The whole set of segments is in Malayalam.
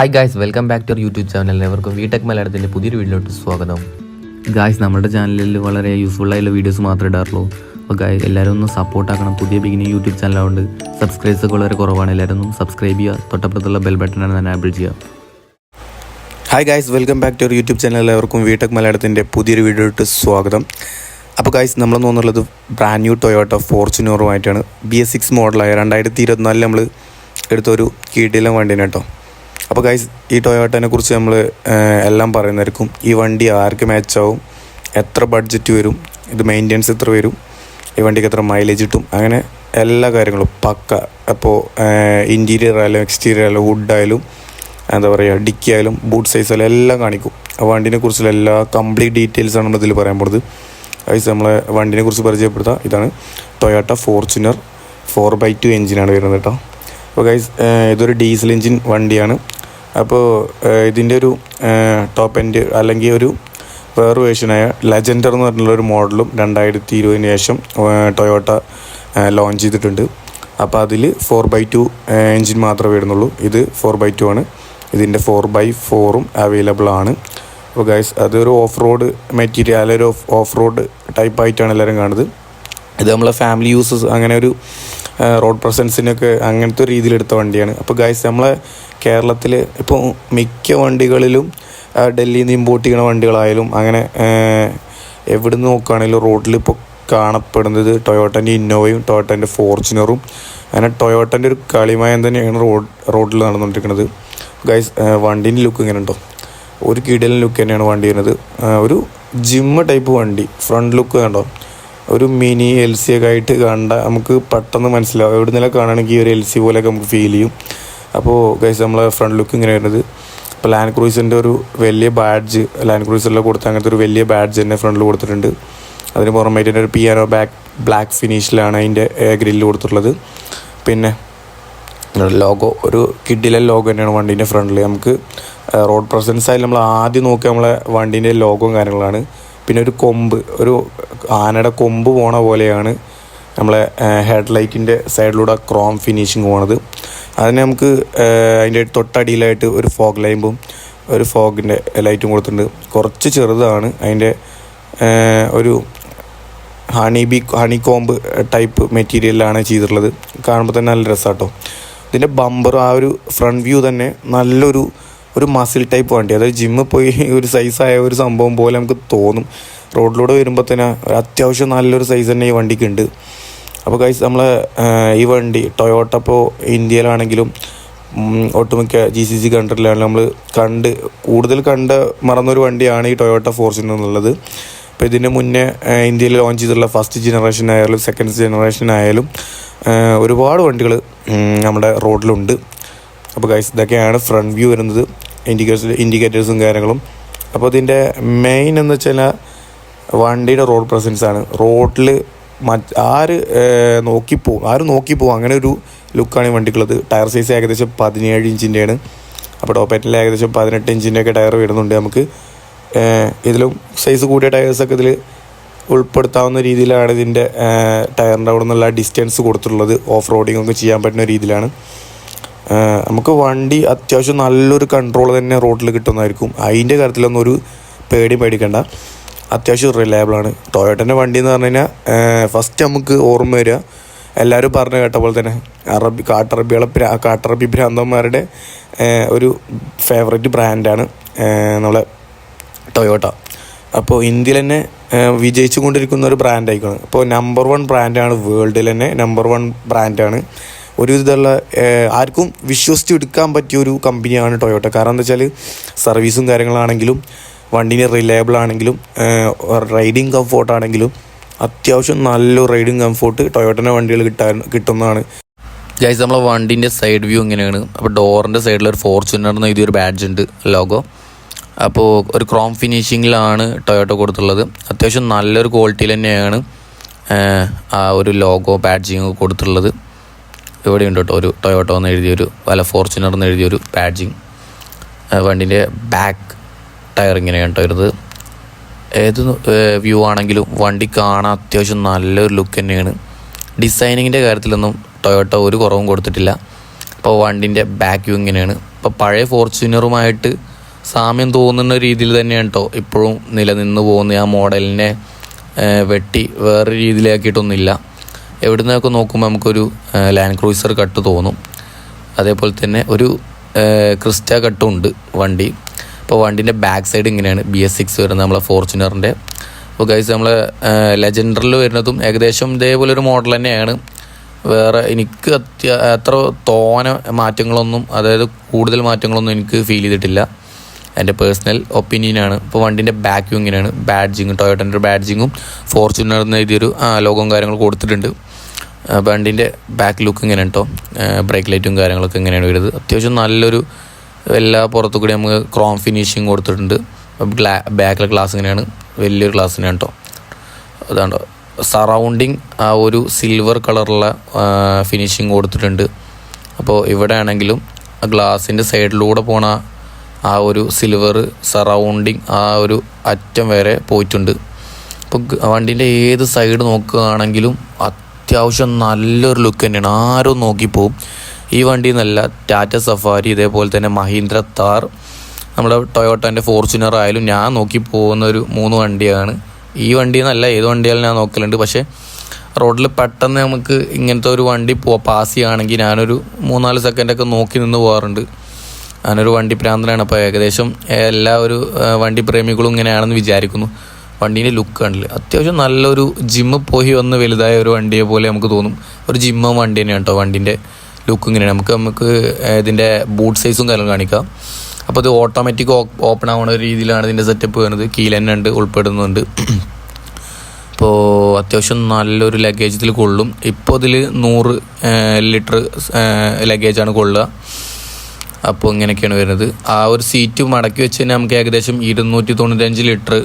Hi guys welcome back to YouTube channel എല്ലാവർക്കും വിടെക് മലയാളത്തിന്റെ പുതിയൊരു വീഡിയോയിലോട്ട് സ്വാഗതം. ഗായ്സ് നമ്മുടെ ചാനലിൽ വളരെ യൂസ്ഫുൾ ആയുള്ള വീഡിയോസ് മാത്രമേ ഇടാറുള്ളൂ. അപ്പോൾ ഗായ് എല്ലാവരും ഒന്ന് സപ്പോർട്ടാക്കണം പുതിയ ബിഗിനിങ് യൂട്യൂബ് ചാനലായതുകൊണ്ട് സബ്സ്ക്രൈബേഴ്സ് ഒക്കെ വളരെ കുറവാണ്. എല്ലാവരും ഒന്ന് സബ്സ്ക്രൈബ് ചെയ്യുക. തൊട്ടപ്പുറത്തുള്ള ബെൽ ബട്ടനാണ് ഞാൻ ആബിൾ ചെയ്യുക. Hi guys welcome back to YouTube channel എല്ലാവർക്കും വിടെക് മലയാളത്തിന്റെ പുതിയൊരു വീഡിയോയിട്ട് സ്വാഗതം. അപ്പോൾ ഗായ്സ് നമ്മൾ തോന്നുന്നുള്ളത് ബ്രാൻഡ് ന്യൂ ടൊയോട്ട ഫോർച്യൂണറുമായിട്ടാണ് ബി എസ് സിക്സ് മോഡലായ രണ്ടായിരത്തി ഇരുപത്തിനാലിൽ നമ്മൾ എടുത്തൊരു കീടിലം വണ്ടീനെ കേട്ടോ. അപ്പോൾ ഗൈസ് ഈ ടൊയോട്ടനെ കുറിച്ച് നമ്മൾ എല്ലാം പറയുന്നതായിരിക്കും. ഈ വണ്ടി ആർക്ക് മാച്ചാവും എത്ര ബഡ്ജറ്റ് വരും? ഇത് മെയിന്റെനൻസ് എത്ര വരും? ഈ വണ്ടിക്ക് എത്ര മൈലേജ് കിട്ടും? അങ്ങനെ എല്ലാ കാര്യങ്ങളും. പക്ക അപ്പോൾ ഇന്റീരിയർ ആയാലും എക്സ്റ്റീരിയർ ആയാലും വുഡായാലും എന്താ പറയുക ഡിക്കി ആയാലും ബൂട്ട് സൈസ് ആയാലും എല്ലാം കാണിക്കും. ആ വണ്ടിനെ കുറിച്ചുള്ള എല്ലാ കംപ്ലീറ്റ് ഡീറ്റെയിൽസാണ് ഇതിൽ പറയാൻ പോകുന്നത് ഗൈസ് നമ്മളെ വണ്ടിനെ കുറിച്ച് പരിചയപ്പെടുത്താം. ഇതാണ് Toyota Fortuner four by two എഞ്ചിനാണ് വരുന്നത് കേട്ടോ. അപ്പോൾ ഗൈസ് ഇതൊരു ഡീസൽ എഞ്ചിൻ വണ്ടിയാണ്. അപ്പോൾ ഇതിന്റെ ഒരു ടോപ്പ് എൻഡ് അല്ലെങ്കിൽ ഒരു വേറെ വേർഷനായ ലെജൻഡർ എന്ന് പറഞ്ഞിട്ടുള്ള ഒരു മോഡലും രണ്ടായിരത്തി ഇരുപതിന് ശേഷം ടൊയോട്ട ലോഞ്ച് ചെയ്തിട്ടുണ്ട്. അപ്പോൾ അതിൽ ഫോർ ബൈ ടു എൻജിൻ മാത്രമേ വരുന്നുള്ളൂ. ഇത് ഫോർ ബൈ ടു ആണ്. ഇതിന്റെ ഫോർ ബൈ ഫോറും അവൈലബിൾ ആണ്. അപ്പോൾ ഗൈസ് അതൊരു ഓഫ് റോഡ് മെറ്റീരിയൽ ഒരു ഓഫ് റോഡ് ടൈപ്പായിട്ടാണ് എല്ലാവരും കാണുന്നത്. ഇത് നമ്മളെ ഫാമിലി യൂസസ് അങ്ങനെ ഒരു റോഡ് പ്രസൻസിനൊക്കെ അങ്ങനത്തെ ഒരു രീതിയിലെടുത്ത വണ്ടിയാണ്. അപ്പോൾ ഗൈസ് നമ്മളെ കേരളത്തിൽ ഇപ്പോൾ മിക്ക വണ്ടികളിലും ഡൽഹിയിൽ നിന്ന് ഇമ്പോർട്ട് ചെയ്യണ വണ്ടികളായാലും അങ്ങനെ എവിടെ നിന്ന് നോക്കുകയാണെങ്കിലും റോഡിൽ ഇപ്പോൾ കാണപ്പെടുന്നത് ടൊയോട്ടന്റെ ഇന്നോവയും ടൊയോട്ടന്റെ ഫോർച്യൂണറും. അങ്ങനെ ടൊയോട്ടന്റെ ഒരു കളിമയം തന്നെയാണ് റോഡ് റോഡിൽ നടന്നുകൊണ്ടിരിക്കുന്നത്. ഗൈസ് വണ്ടീന്റെ ലുക്ക് ഇങ്ങനെ ഉണ്ടോ ഒരു കിടലിന്റെ ലുക്ക് തന്നെയാണ് വണ്ടി വരുന്നത്. ഒരു ജിമ്മ് ടൈപ്പ് വണ്ടി. ഫ്രണ്ട് ലുക്ക് കണ്ടോ? ഒരു മിനി എൽ സി ഒക്കെ ആയിട്ട് കണ്ട നമുക്ക് പെട്ടെന്ന് മനസ്സിലാവും. എവിടെ നിന്നെ കാണുകയാണെങ്കിൽ ഈ ഒരു എൽ സി പോലെയൊക്കെ നമുക്ക് ഫീൽ ചെയ്യും. അപ്പോൾ ഗൈസ് നമ്മളെ ഫ്രണ്ട് ലുക്ക് ഇങ്ങനെ വരുന്നത്. ഇപ്പോൾ ലാൻഡ് ക്രൂസിന്റെ ഒരു വലിയ ബാഡ്ജ് ലാൻഡ് ക്രൂസറിൽ കൊടുത്ത അങ്ങനത്തെ ഒരു വലിയ ബാഡ്ജ് തന്നെ ഫ്രണ്ടിൽ കൊടുത്തിട്ടുണ്ട്. അതിന് പുറമേറ്റ് തന്നെ ഒരു പിയാനോ ബാക്ക് ബ്ലാക്ക് ഫിനിഷിലാണ് അതിന്റെ ഗ്രില്ല് കൊടുത്തിട്ടുള്ളത്. പിന്നെ ലോഗോ ഒരു കിഡിലെ ലോഗോ തന്നെയാണ് വണ്ടീന്റെ ഫ്രണ്ടിൽ നമുക്ക് റോഡ് പ്രസൻസ് ആയാലും നമ്മൾ ആദ്യം നോക്കുക നമ്മളെ വണ്ടീന്റെ ലോഗോയും കാര്യങ്ങളാണ്. പിന്നെ ഒരു കൊമ്പ് ഒരു ആനയുടെ കൊമ്പ് പോണ പോലെയാണ് നമ്മളെ ഹെഡ് ലൈറ്റിന്റെ സൈഡിലൂടെ ക്രോം ഫിനിഷിങ് പോണത്. അതിന് നമുക്ക് അതിന്റെ തൊട്ടടിയിലായിട്ട് ഒരു ഫോഗ് ലൈമ്പും ഒരു ഫോഗിന്റെ ലൈറ്റും കൊടുത്തിട്ടുണ്ട്. കുറച്ച് ചെറുതാണ് അതിന്റെ ഒരു honey bee honeycomb type മെറ്റീരിയലാണ് ചെയ്തിട്ടുള്ളത്. കാണുമ്പോൾ തന്നെ നല്ല രസമാട്ടോ ഇതിന്റെ ബമ്പർ ആ ഒരു ഫ്രണ്ട് വ്യൂ തന്നെ നല്ലൊരു ഒരു മസിൽ ടൈപ്പ് വണ്ടി. അതായത് ജിമ്മിൽ പോയി ഒരു സൈസായ ഒരു സംഭവം പോലെ നമുക്ക് തോന്നും. റോഡിലൂടെ വരുമ്പോൾ തന്നെ അത്യാവശ്യം നല്ലൊരു സൈസ് തന്നെ ഈ വണ്ടിക്ക് ഉണ്ട് അപ്പോൾ കൈസ് നമ്മളെ ഈ വണ്ടി ടൊയോട്ട ഇപ്പോൾ ഇന്ത്യയിലാണെങ്കിലും ഒട്ടുമിക്ക ജി സി സി കൺട്രിയിലാണെങ്കിലും നമ്മൾ കണ്ട് കൂടുതൽ കണ്ട് മറന്നൊരു വണ്ടിയാണ് ഈ ടൊയോട്ട ഫോർച്യൂണർ എന്നുള്ളത്. അപ്പോൾ ഇതിന് മുന്നേ ഇന്ത്യയിൽ ലോഞ്ച് ചെയ്തിട്ടുള്ള ഫസ്റ്റ് ജനറേഷൻ ആയാലും സെക്കൻഡ് ജനറേഷൻ ആയാലും ഒരുപാട് വണ്ടികൾ നമ്മുടെ റോഡിലുണ്ട്. അപ്പോൾ ഗൈസ് ഇതൊക്കെയാണ് ഫ്രണ്ട് വ്യൂ വരുന്നത് ഇൻഡിക്കേറ്റേഴ്സ് ഇൻഡിക്കേറ്റേഴ്സും കാര്യങ്ങളും. അപ്പോൾ ഇതിന്റെ മെയിൻ എന്ന് വെച്ചാൽ വണ്ടിയുടെ റോഡ് പ്രസൻസ് ആണ്. റോഡിൽ മറ്റ് ആര് നോക്കിപ്പോവും ആര് നോക്കിപ്പോവും അങ്ങനെ ഒരു ലുക്കാണ് ഈ വണ്ടിക്കുള്ളത്. ടയർ സൈസ് ഏകദേശം പതിനേഴ് ഇഞ്ചിന്റെയാണ് അപ്പോൾ ടോപ്പേറ്റിൽ ഏകദേശം പതിനെട്ട് ഇഞ്ചിന്റെ ഒക്കെ ടയർ വരുന്നുണ്ട് നമുക്ക്. ഇതിലും സൈസ് കൂടിയ ടയേഴ്സൊക്കെ ഇതിൽ ഉൾപ്പെടുത്താവുന്ന രീതിയിലാണ് ഇതിന്റെ ടയറിന്റെ അവിടെ നിന്നുള്ള ഡിസ്റ്റൻസ് കൊടുത്തിട്ടുള്ളത്. ഓഫ് റോഡിംഗ് ഒക്കെ ചെയ്യാൻ പറ്റുന്ന രീതിയിലാണ്. നമുക്ക് വണ്ടി അത്യാവശ്യം നല്ലൊരു കൺട്രോൾ തന്നെ റോഡിൽ കിട്ടുന്നതായിരിക്കും. അതിന്റെ കാര്യത്തിലൊന്നും ഒരു പേടി പേടിക്കണ്ട. അത്യാവശ്യം റിലയബിളാണ് ടൊയോട്ടന്റെ വണ്ടി എന്ന് പറഞ്ഞു കഴിഞ്ഞാൽ ഫസ്റ്റ് നമുക്ക് ഓർമ്മ വരിക. എല്ലാവരും പറഞ്ഞു കേട്ട പോലെ തന്നെ അറബി കാട്ടറബികളെ കാട്ടറബി ഭ്രാന്തന്മാരുടെ ഒരു ഫേവറേറ്റ് ബ്രാൻഡാണ് നമ്മളെ ടൊയോട്ട. അപ്പോൾ ഇന്ത്യയിൽ തന്നെ വിജയിച്ചു കൊണ്ടിരിക്കുന്ന ഒരു ബ്രാൻഡ് അപ്പോൾ നമ്പർ വൺ ബ്രാൻഡാണ് വേൾഡിൽ തന്നെ നമ്പർ വൺ ബ്രാൻഡാണ് ഒരു വിധമുള്ള ആർക്കും വിശ്വസിച്ച് എടുക്കാൻ പറ്റിയ ഒരു കമ്പനിയാണ് ടൊയോട്ട. കാരണം എന്താ വെച്ചാൽ സർവീസും കാര്യങ്ങളാണെങ്കിലും വണ്ടീന്റെ റിലയബിൾ ആണെങ്കിലും റൈഡിങ് കംഫോർട്ട് ആണെങ്കിലും അത്യാവശ്യം നല്ലൊരു റൈഡിങ് കംഫോർട്ട് ടൊയോട്ടന്റെ വണ്ടികൾ കിട്ടാൻ കിട്ടുന്നതാണ്. ഗൈസ് നമ്മളെ വണ്ടീന്റെ സൈഡ് വ്യൂ ഇങ്ങനെയാണ് അപ്പോൾ ഡോറിന്റെ സൈഡിൽ ഒരു ഫോർച്യൂണർ എന്ന് എഴുതിയൊരു ബാഡ്ജ് ഉണ്ട് ലോഗോ അപ്പോൾ ഒരു ക്രോം ഫിനിഷിങ്ങിലാണ് ടൊയോട്ടോ കൊടുത്തുള്ളത്. അത്യാവശ്യം നല്ലൊരു ക്വാളിറ്റിയിൽ തന്നെയാണ് ആ ഒരു ലോഗോ ബാഡ്ജിങ് കൊടുത്തിട്ടുള്ളത് ഇവിടെ ഉണ്ട് കേട്ടോ. ഒരു ടൊയോട്ടോ എന്ന് എഴുതിയൊരു അല്ല ഫോർച്യൂണർ എന്ന് എഴുതിയൊരു പാഡ്ജിങ് വണ്ടിന്റെ ബാക്ക് ടയർ ഇങ്ങനെയാണ് കേട്ടോ വരുന്നത്. ഏത് വ്യൂ ആണെങ്കിലും വണ്ടി കാണാൻ അത്യാവശ്യം നല്ലൊരു ലുക്ക് തന്നെയാണ്. ഡിസൈനിങ്ങിന്റെ കാര്യത്തിലൊന്നും ടൊയോട്ട ഒരു കുറവും കൊടുത്തിട്ടില്ല. അപ്പോൾ വണ്ടിന്റെ ബാക്ക് വ്യൂ ഇങ്ങനെയാണ്. ഇപ്പോൾ പഴയ ഫോർച്യൂണറുമായിട്ട് സാമ്യം തോന്നുന്ന രീതിയിൽ തന്നെയാണ് കേട്ടോ ഇപ്പോഴും നിലനിന്ന് പോകുന്ന ആ മോഡലിനെ വെട്ടി വേറെ രീതിയിലാക്കിയിട്ടൊന്നുമില്ല. എവിടെ നിന്നൊക്കെ നോക്കുമ്പോൾ നമുക്കൊരു ലാൻഡ് ക്രൂസർ കട്ട് തോന്നും. അതേപോലെ തന്നെ ഒരു ക്രിസ്റ്റ കട്ടും ഉണ്ട് വണ്ടി. അപ്പോൾ വണ്ടീന്റെ ബാക്ക് സൈഡ് ഇങ്ങനെയാണ് ബി എസ് സിക്സ് വരുന്നത് നമ്മളെ ഫോർച്യൂണറിന്റെ അപ്പോൾ ഗൈസ് നമ്മളെ ലെജൻഡറിൽ വരുന്നതും ഏകദേശം ഇതേപോലെ ഒരു മോഡൽ തന്നെയാണ്. വേറെ എനിക്ക് അത്യ അത്ര തോന മാറ്റങ്ങളൊന്നും അതായത് കൂടുതൽ മാറ്റങ്ങളൊന്നും എനിക്ക് ഫീൽ ചെയ്തിട്ടില്ല. എന്റെ പേഴ്സണൽ ഒപ്പീനിയനാണ് ഇപ്പോൾ വണ്ടീന്റെ ബാക്കും ഇങ്ങനെയാണ്. ബാഡ്ജിങ് ടൊയോട്ടന്റെ ബാഡ്ജിങ്ങും ഫോർച്യൂണർ എന്ന എഴുതിയൊരു ലോകവും ലോഗോവും കാര്യങ്ങളും കൊടുത്തിട്ടുണ്ട്. വണ്ടീന്റെ ബാക്ക് ലുക്ക് ഇങ്ങനെ കേട്ടോ ബ്രേക്ക് ലൈറ്റും കാര്യങ്ങളൊക്കെ ഇങ്ങനെയാണ് വരുന്നത്. അത്യാവശ്യം നല്ലൊരു എല്ലാ പുറത്തു കൂടി നമുക്ക് ക്രോം ഫിനിഷിങ് കൊടുത്തിട്ടുണ്ട്. ഗ്ലാ ബാക്കിലെ ഗ്ലാസ് ഇങ്ങനെയാണ്. വലിയൊരു ഗ്ലാസ് തന്നെയാണ് കേട്ടോ അതാണ് സറൗണ്ടിങ് ആ ഒരു സിൽവർ കളറുള്ള ഫിനിഷിങ് കൊടുത്തിട്ടുണ്ട്. അപ്പോൾ ഇവിടെ ആണെങ്കിലും ഗ്ലാസിന്റെ സൈഡിലൂടെ പോണ ആ ഒരു സിൽവർ സറൗണ്ടിങ് ആ ഒരു അറ്റം വരെ പോയിട്ടുണ്ട്. അപ്പോൾ വണ്ടീന്റെ ഏത് സൈഡ് നോക്കുകയാണെങ്കിലും അത്യാവശ്യം നല്ലൊരു ലുക്ക് തന്നെയാണ്. ആരും നോക്കിപ്പോവും ഈ വണ്ടി നല്ല ടാറ്റ സഫാരി ഇതേപോലെ തന്നെ മഹീന്ദ്ര താർ നമ്മുടെ ടൊയോട്ടന്റെ ഫോർച്യൂണർ ആയാലും ഞാൻ നോക്കി പോകുന്ന ഒരു മൂന്ന് വണ്ടിയാണ്. ഈ വണ്ടി എന്നല്ല ഏത് വണ്ടിയാലും ഞാൻ നോക്കലുണ്ട്. പക്ഷേ റോഡിൽ പെട്ടെന്ന് നമുക്ക് ഇങ്ങനത്തെ ഒരു വണ്ടി പോ പാസ് ചെയ്യുകയാണെങ്കിൽ ഞാനൊരു മൂന്നാൽ സെക്കൻഡൊക്കെ നോക്കി നിന്ന് പോകാറുണ്ട്. ഞാനൊരു വണ്ടി പ്രാന്തനാണ്. അപ്പോൾ ഏകദേശം എല്ലാ ഒരു വണ്ടി പ്രേമികളും ഇങ്ങനെയാണെന്ന് വിചാരിക്കുന്നു. വണ്ടീന്റെ ലുക്ക് കണ്ടില്ല? അത്യാവശ്യം നല്ലൊരു ജിമ്മ് പോയി വന്ന് വലുതായ ഒരു വണ്ടിയെ പോലെ നമുക്ക് തോന്നും. ഒരു ജിമ്മ വണ്ടി തന്നെയാണ് കേട്ടോ വണ്ടീന്റെ ലുക്ക് ഇങ്ങനെയാണ്. നമുക്ക് നമുക്ക് ഇതിന്റെ ബൂട്ട് സൈസും കാര്യം കാണിക്കാം. അപ്പോൾ ഇത് ഓട്ടോമാറ്റിക് ഓപ്പൺ ആവുന്ന രീതിയിലാണ് ഇതിന്റെ സെറ്റപ്പ് വരുന്നത്. കീലന്നെ ഉണ്ട് ഉൾപ്പെടുന്നുണ്ട്. അപ്പോൾ അത്യാവശ്യം നല്ലൊരു ലഗേജ് ഇതിൽ കൊള്ളും. ഇപ്പോൾ ഇതിൽ നൂറ് ലിറ്റർ ലഗേജാണ് കൊള്ളുക. അപ്പോൾ ഇങ്ങനെയൊക്കെയാണ് വരുന്നത്. ആ ഒരു സീറ്റ് മടക്കി വെച്ച് തന്നെ നമുക്ക് ഏകദേശം ഇരുന്നൂറ്റി തൊണ്ണൂറ്റഞ്ച് ലിറ്റർ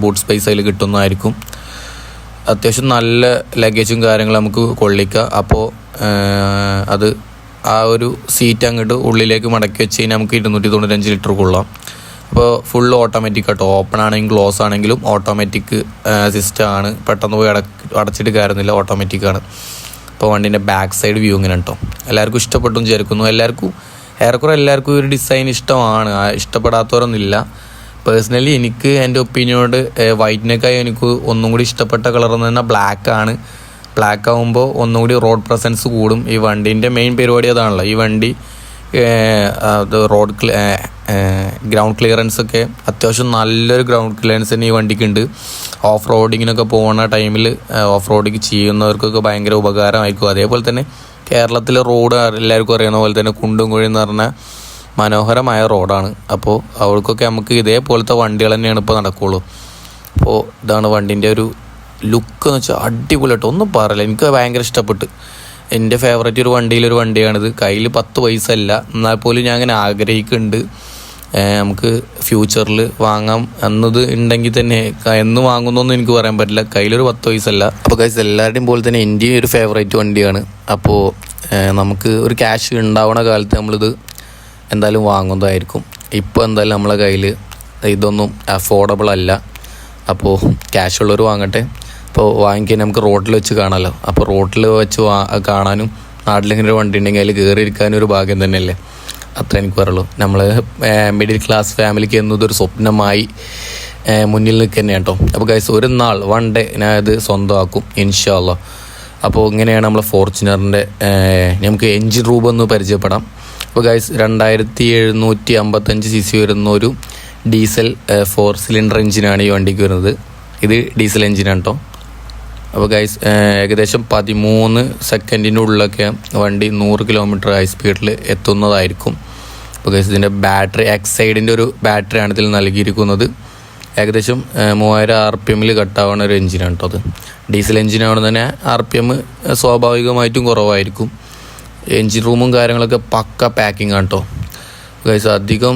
ബൂട്ട് സ്പേസ് അതിൽ കിട്ടുന്നതായിരിക്കും. അത്യാവശ്യം നല്ല ലഗേജും കാര്യങ്ങളും നമുക്ക് കൊള്ളിക്കുക അപ്പോൾ അത് ആ ഒരു സീറ്റ് അങ്ങോട്ട് ഉള്ളിലേക്ക് മടക്കി വെച്ച് കഴിഞ്ഞാൽ നമുക്ക് ഇരുന്നൂറ്റി തൊണ്ണൂറ്റഞ്ച് ലിറ്റർ കൊള്ളാം. അപ്പോൾ ഫുൾ ഓട്ടോമാറ്റിക് കേട്ടോ ഓപ്പൺ ആണെങ്കിലും ക്ലോസ് ആണെങ്കിലും ഓട്ടോമാറ്റിക് സിസ്റ്റം ആണ്. പെട്ടെന്ന് പോയി അട അടച്ചിട്ട് കയറുന്നില്ല ഓട്ടോമാറ്റിക്കാണ് അപ്പോൾ വണ്ടീന്റെ ബാക്ക് സൈഡ് വ്യൂ ഇങ്ങനെ കേട്ടോ. എല്ലാവർക്കും ഇഷ്ടപ്പെട്ടും ചേർക്കുന്നു എല്ലാവർക്കും ഏറെക്കുറെ എല്ലാവർക്കും ഒരു ഡിസൈൻ ഇഷ്ടമാണ്. ഇഷ്ടപ്പെടാത്തവരൊന്നുമില്ല. പേഴ്സണലി എനിക്ക് എന്റെ ഒപ്പീനിയനോട് വൈറ്റിനേക്കായി എനിക്ക് ഒന്നും കൂടി ഇഷ്ടപ്പെട്ട കളർ എന്ന് പറഞ്ഞാൽ ബ്ലാക്ക് ആണ്. ബ്ലാക്ക് ആകുമ്പോൾ ഒന്നും കൂടി റോഡ് പ്രസൻസ് കൂടും. ഈ വണ്ടീന്റെ മെയിൻ പരിപാടി അതാണല്ലോ. ഈ വണ്ടി റോഡ് ഗ്രൗണ്ട് ക്ലിയറൻസ് ഒക്കെ അത്യാവശ്യം നല്ലൊരു ഗ്രൗണ്ട് ക്ലിയറൻസ് തന്നെ ഈ വണ്ടിക്ക് ഉണ്ട്. ഓഫ് റോഡിങ്ങിനൊക്കെ പോകുന്ന ടൈമിൽ ഓഫ് റോഡിങ് ചെയ്യുന്നവർക്കൊക്കെ ഭയങ്കര ഉപകാരമായിരിക്കും. അതേപോലെ തന്നെ കേരളത്തിലെ റോഡ് എല്ലാവർക്കും അറിയുന്ന പോലെ തന്നെ കുണ്ടും കുഴി എന്ന് പറഞ്ഞാൽ മനോഹരമായ റോഡാണ്. അപ്പോൾ അവർക്കൊക്കെ നമുക്ക് ഇതേപോലത്തെ വണ്ടികൾ തന്നെയാണ് ഇപ്പോൾ നടക്കുള്ളൂ. അപ്പോൾ ഇതാണ് വണ്ടിന്റെ ഒരു ലുക്ക് എന്ന് വെച്ചാൽ അടിപൊളിയായിട്ട് ഒന്നും പറയില്ല. എനിക്ക് ഭയങ്കര ഇഷ്ടപ്പെട്ട്. എന്റെ ഫേവറേറ്റ് ഒരു വണ്ടിയിലൊരു വണ്ടിയാണിത്. കയ്യിൽ പത്ത് പൈസ അല്ല എന്നാൽ പോലും ഞാൻ അങ്ങനെ ആഗ്രഹിക്കുന്നുണ്ട്. നമുക്ക് ഫ്യൂച്ചറിൽ വാങ്ങാം എന്നത് ഉണ്ടെങ്കിൽ തന്നെ എന്ന് വാങ്ങുന്നൊന്നും എനിക്ക് പറയാൻ പറ്റില്ല. കയ്യിലൊരു പത്ത് വയസ്സല്ല അപ്പോൾ കൈസ് എല്ലാവരുടെയും പോലെ തന്നെ എന്റെയും ഒരു ഫേവറേറ്റ് വണ്ടിയാണ്. അപ്പോൾ നമുക്ക് ഒരു ക്യാഷ് ഉണ്ടാവുന്ന കാലത്ത് നമ്മളിത് എന്തായാലും വാങ്ങുന്നതായിരിക്കും. ഇപ്പോൾ എന്തായാലും നമ്മളെ കയ്യിൽ ഇതൊന്നും അഫോർഡബിൾ അല്ല. അപ്പോൾ ക്യാഷ് ഉള്ളവർ വാങ്ങട്ടെ. അപ്പോൾ വാങ്ങിക്കാൻ നമുക്ക് റോഡിൽ വെച്ച് കാണാമല്ലോ അപ്പോൾ റോഡിൽ വെച്ച് കാണാനും നാട്ടിലിങ്ങനെ ഒരു വണ്ടി ഉണ്ടെങ്കിൽ അതിൽ കയറിയിരിക്കാനും ഒരു ഭാഗ്യം തന്നെയല്ലേ? അത്ര എനിക്ക് പറയുള്ളൂ നമ്മൾ മിഡിൽ ക്ലാസ് ഫാമിലിക്ക് എന്നതൊരു സ്വപ്നമായി മുന്നിൽ നിൽക്കുക കേട്ടോ. അപ്പോൾ ഗൈസ് ഒരു നാൾ വൺ ഡേ ഞാൻ ഇത് സ്വന്തമാക്കും ഇൻഷാല്ല അപ്പോൾ ഇങ്ങനെയാണ് നമ്മൾ ഫോർച്യൂണറിന്റെ നമുക്ക് എഞ്ചിൻ റൂബ് ഒന്ന് പരിചയപ്പെടാം. അപ്പോൾ ഗൈസ് രണ്ടായിരത്തി എഴുന്നൂറ്റി അമ്പത്തഞ്ച് സി സി വരുന്ന ഒരു ഡീസൽ ഫോർ സിലിണ്ടർ എഞ്ചിനാണ് ഈ വണ്ടിക്ക് വരുന്നത്. ഇത് ഡീസൽ എഞ്ചിനാണ് കേട്ടോ. അപ്പോൾ ഗൈസ് ഏകദേശം പതിമൂന്ന് സെക്കൻഡിന്റെ ഉള്ളിലൊക്കെ വണ്ടി നൂറ് കിലോമീറ്റർ ഹൈ സ്പീഡിൽ എത്തുന്നതായിരിക്കും. അപ്പോൾ ഗൈസ് ഇതിന്റെ ബാറ്ററി എക്സൈഡിന്റെ ഒരു ബാറ്ററിയാണ് ഇതിൽ നൽകിയിരിക്കുന്നത്. ഏകദേശം മൂവായിരം ആർ പി എമ്മിൽ കട്ടാവുന്ന ഒരു എഞ്ചിനാണ് കേട്ടോ അത്. ഡീസൽ എഞ്ചിനാവുന്ന തന്നെ ആർ പി എം സ്വാഭാവികമായിട്ടും കുറവായിരിക്കും. എഞ്ചിൻ റൂമും കാര്യങ്ങളൊക്കെ പക്ക പാക്കിംഗ് ആണ് കേട്ടോ ഗൈസ് അധികം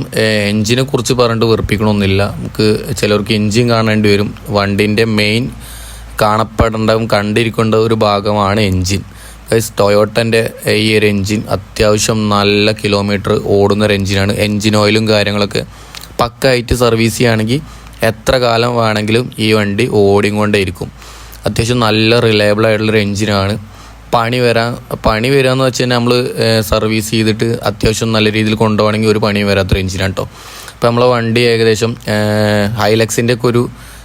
എഞ്ചിനെ കുറിച്ച് പറഞ്ഞിട്ട് വെറുപ്പിക്കണമെന്നില്ല നമുക്ക് ചിലവർക്ക് എഞ്ചിൻ കാണേണ്ടി വരും. വണ്ടിന്റെ മെയിൻ കാണപ്പെടേണ്ടതും കണ്ടിരിക്കേണ്ട ഒരു ഭാഗമാണ് എൻജിൻ. ഗൈസ് ടൊയോട്ടന്റെ ഈ ഒരു എൻജിൻ അത്യാവശ്യം നല്ല കിലോമീറ്റർ ഓടുന്ന ഒരു എൻജിനാണ്. എൻജിൻ ഓയിലും കാര്യങ്ങളൊക്കെ പക്കായിട്ട് സർവീസ് ചെയ്യുകയാണെങ്കിൽ എത്ര കാലം വേണമെങ്കിലും ഈ വണ്ടി ഓടിക്കൊണ്ടേ ഇരിക്കും അത്യാവശ്യം നല്ല റിലയബിൾ ആയിട്ടുള്ളൊരു എഞ്ചിനാണ് പണി വരാൻ പണി വരാന്ന് വെച്ച് കഴിഞ്ഞാൽ നമ്മൾ സർവീസ് ചെയ്തിട്ട് അത്യാവശ്യം നല്ല രീതിയിൽ കൊണ്ടുപോകണമെങ്കിൽ ഒരു പണി വരാത്തൊരു എഞ്ചിനാണ് കേട്ടോ അപ്പോൾ നമ്മളെ വണ്ടി ഏകദേശം ഹൈലക്സിന്റെ ഒക്കെ ഒരു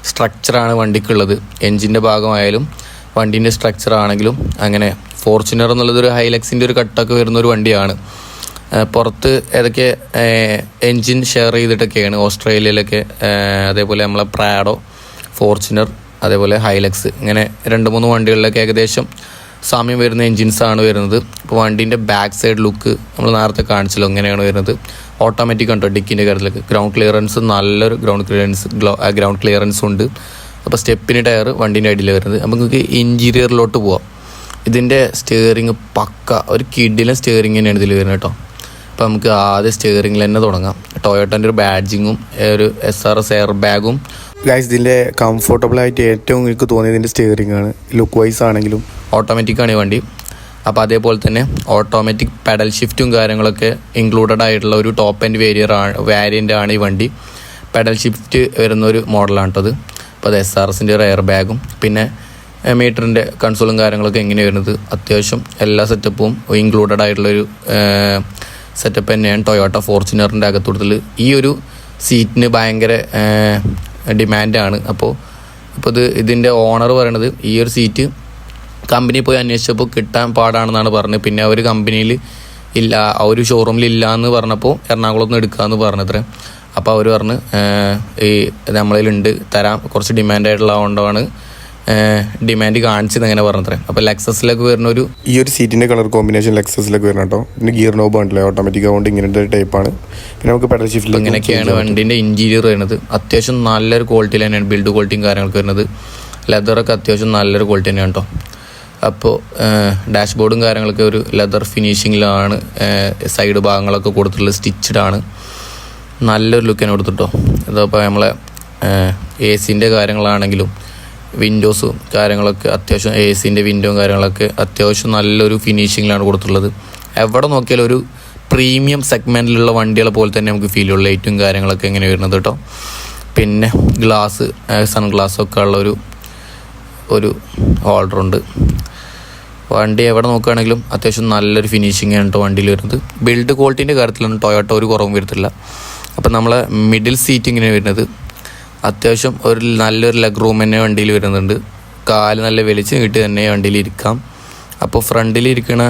സ്ട്രക്ചറാണ് വണ്ടിക്കുള്ളത്. എൻജിന്റെ ഭാഗമായാലും വണ്ടീന്റെ സ്ട്രക്ചർ ആണെങ്കിലും അങ്ങനെ ഫോർച്യൂണർ എന്നുള്ളത് ഒരു ഹൈലക്സിന്റെ ഒരു കട്ടൊക്കെ വരുന്ന ഒരു വണ്ടിയാണ് പുറത്ത് ഏതൊക്കെ എൻജിൻ ഷെയർ ചെയ്തിട്ടൊക്കെയാണ് ഓസ്ട്രേലിയയിലൊക്കെ അതേപോലെ നമ്മളെ പ്രാഡോ ഫോർച്യൂണർ അതേപോലെ ഹൈലക്സ് ഇങ്ങനെ രണ്ട് മൂന്ന് വണ്ടികളിലൊക്കെ ഏകദേശം സാമ്യം വരുന്ന എൻജിൻസാണ് വരുന്നത്. ഇപ്പോൾ വണ്ടീന്റെ ബാക്ക് സൈഡ് ലുക്ക് നമ്മൾ നേരത്തെ കാണിച്ചല്ലോ ഇങ്ങനെയാണ് വരുന്നത്. ഓട്ടോമാറ്റിക് ഉണ്ടോ? ഡിക്കിന്റെ കാര്യത്തിലൊക്കെ. ഗ്രൗണ്ട് ക്ലിയറൻസ് നല്ലൊരു ഗ്രൗണ്ട് ക്ലിയറൻസ് ഗ്രൗണ്ട് ക്ലിയറൻസ് ഉണ്ട്. അപ്പോൾ സ്റ്റെപ്പിന് ടയർ വണ്ടീന്റെ അടിയിൽ വരുന്നത്. അപ്പോൾ നിങ്ങൾക്ക് ഇന്റീരിയറിലോട്ട് പോവാം. ഇതിന്റെ സ്റ്റിയറിങ് പക്ക ഒരു കിഡിലും സ്റ്റിയറിങ് തന്നെയാണ് ഇതിൽ വരുന്നത് കേട്ടോ. അപ്പോൾ നമുക്ക് ആദ്യം സ്റ്റിയറിങ്ങിൽ തന്നെ തുടങ്ങാം. ടൊയോട്ടന്റെ ഒരു ബാഡ്ജിങ്ങും ഒരു എസ് ആർ എസ് എയർ ബാഗും ഗൈസ് ഇതിന്റെ കംഫർട്ടബിൾ ആയിട്ട് ഏറ്റവും എനിക്ക് തോന്നിയത് ഇതിന്റെ സ്റ്റിയറിംഗ് ആണ്. ലുക്ക് വൈസ് ആണെങ്കിലും ഓട്ടോമാറ്റിക്കാണ് ഈ വണ്ടി. അപ്പോൾ അതേപോലെ തന്നെ ഓട്ടോമാറ്റിക് പെഡൽ ഷിഫ്റ്റും കാര്യങ്ങളൊക്കെ ഇൻക്ലൂഡഡ് ആയിട്ടുള്ള ഒരു ടോപ്പ് ആൻഡ് വേരിയർ ആണ് വേരിയന്റ് ആണ് ഈ വണ്ടി. പെഡൽ ഷിഫ്റ്റ് വരുന്ന ഒരു മോഡലാണ് കേട്ടത് അപ്പോൾ അത്. എസ് ആർ എസിന്റെ ഒരു എയർ ബാഗും പിന്നെ മീറ്ററിന്റെ കൺസോളും കാര്യങ്ങളൊക്കെ എങ്ങനെ വരുന്നത്. അത്യാവശ്യം എല്ലാ സെറ്റപ്പും ഇൻക്ലൂഡഡ് ആയിട്ടുള്ളൊരു സെറ്റപ്പ് തന്നെയാണ് ടൊയോട്ട ഫോർച്യൂണറിന്റെ അകത്തുകൂടുതൽ ഈ ഒരു സീറ്റിന് ഭയങ്കര ഡിമാൻഡാണ് അപ്പോൾ ഇപ്പോൾ ഇത് ഇതിന്റെ ഓണർ പറയണത് ഈ ഒരു സീറ്റ് കമ്പനി പോയി അന്വേഷിച്ചപ്പോൾ കിട്ടാൻ പാടാണെന്നാണ് പറഞ്ഞത്. പിന്നെ അവർ കമ്പനിയിൽ ഇല്ല ആ ഒരു ഷോറൂമിൽ ഇല്ല എന്ന് പറഞ്ഞപ്പോൾ എറണാകുളത്ത് നിന്ന് എടുക്കാമെന്ന് പറഞ്ഞത്രേ. അപ്പോൾ അവർ പറഞ്ഞ് ഈ നമ്മളിലുണ്ട് തരാം. കുറച്ച് ഡിമാൻഡ് ആയിട്ടുള്ള കൊണ്ടാണ് ഡിമാൻഡ് കാണിച്ചത് അങ്ങനെ പറഞ്ഞത്രേ. അപ്പോൾ ലെക്സസിലൊക്കെ വരുന്ന ഒരു ഈ ഒരു സീറ്റിന്റെ കളർ കോമ്പിനേഷൻ ലെക്സസിലൊക്കെ വരണം കേട്ടോ പിന്നെ ഗിയർ നോബ് ഉണ്ടല്ലേ ഓട്ടോമാറ്റിക് ആവുകൊണ്ട് ഇങ്ങനത്തെ ടൈപ്പാണ് പിന്നെ നമുക്ക് പെഡൽ ഷിഫ്റ്റ് ഇങ്ങനെയൊക്കെയാണ് വണ്ടിന്റെ ഇന്റീരിയർ വരുന്നത്. അത്യാവശ്യം നല്ലൊരു ക്വാളിറ്റിയിൽ തന്നെയാണ് ബിൽഡ് ക്വാളിറ്റിയും കാര്യങ്ങളൊക്കെ വരുന്നത്. ലെതറൊക്കെ അത്യാവശ്യം നല്ലൊരു ക്വാളിറ്റി തന്നെയാണ് കേട്ടോ അപ്പോൾ ഡാഷ്ബോർഡും കാര്യങ്ങളൊക്കെ ഒരു ലെതർ ഫിനിഷിങ്ങിലാണ് സൈഡ് ഭാഗങ്ങളൊക്കെ കൊടുത്തിട്ടുള്ള സ്റ്റിച്ചഡ് ആണ് നല്ലൊരു ലുക്കാണ് കൊടുത്തിട്ടോ. ഇതപ്പോൾ നമ്മളെ എ സിന്റെ കാര്യങ്ങളാണെങ്കിലും വിൻഡോസും കാര്യങ്ങളൊക്കെ അത്യാവശ്യം എ സിന്റെ വിൻഡോയും കാര്യങ്ങളൊക്കെ അത്യാവശ്യം നല്ലൊരു ഫിനിഷിങ്ങിലാണ് കൊടുത്തിട്ടുള്ളത്. എവിടെ നോക്കിയാലും ഒരു പ്രീമിയം സെഗ്മെന്റിലുള്ള വണ്ടികളെ പോലെ തന്നെ നമുക്ക് ഫീൽ ഉള്ള. ലൈറ്റും കാര്യങ്ങളൊക്കെ ഇങ്ങനെ വരുന്നത് കേട്ടോ. പിന്നെ ഗ്ലാസ് സൺ ഗ്ലാസ് ഒക്കെ ഉള്ള ഒരു ഒരു ഹോൾഡറുണ്ട് വണ്ടി എവിടെ നോക്കുകയാണെങ്കിലും അത്യാവശ്യം നല്ലൊരു ഫിനിഷിംഗ് ആണ് കേട്ടോ വണ്ടിയിൽ വരുന്നത്. ബിൽഡ് ക്വാളിറ്റീന്റെ കാര്യത്തിലൊന്നും ടൊയോട്ട ഒരു കുറവും വരുത്തില്ല. അപ്പം നമ്മളെ മിഡിൽ സീറ്റ് ഇങ്ങനെ വരുന്നത്. അത്യാവശ്യം ഒരു നല്ലൊരു ലെഗ് റൂം തന്നെ വണ്ടിയിൽ വരുന്നുണ്ട്. കാൽ നല്ല വലിച്ച് നീട്ടി തന്നെ വണ്ടിയിൽ ഇരിക്കാം. അപ്പോൾ ഫ്രണ്ടിൽ ഇരിക്കുന്ന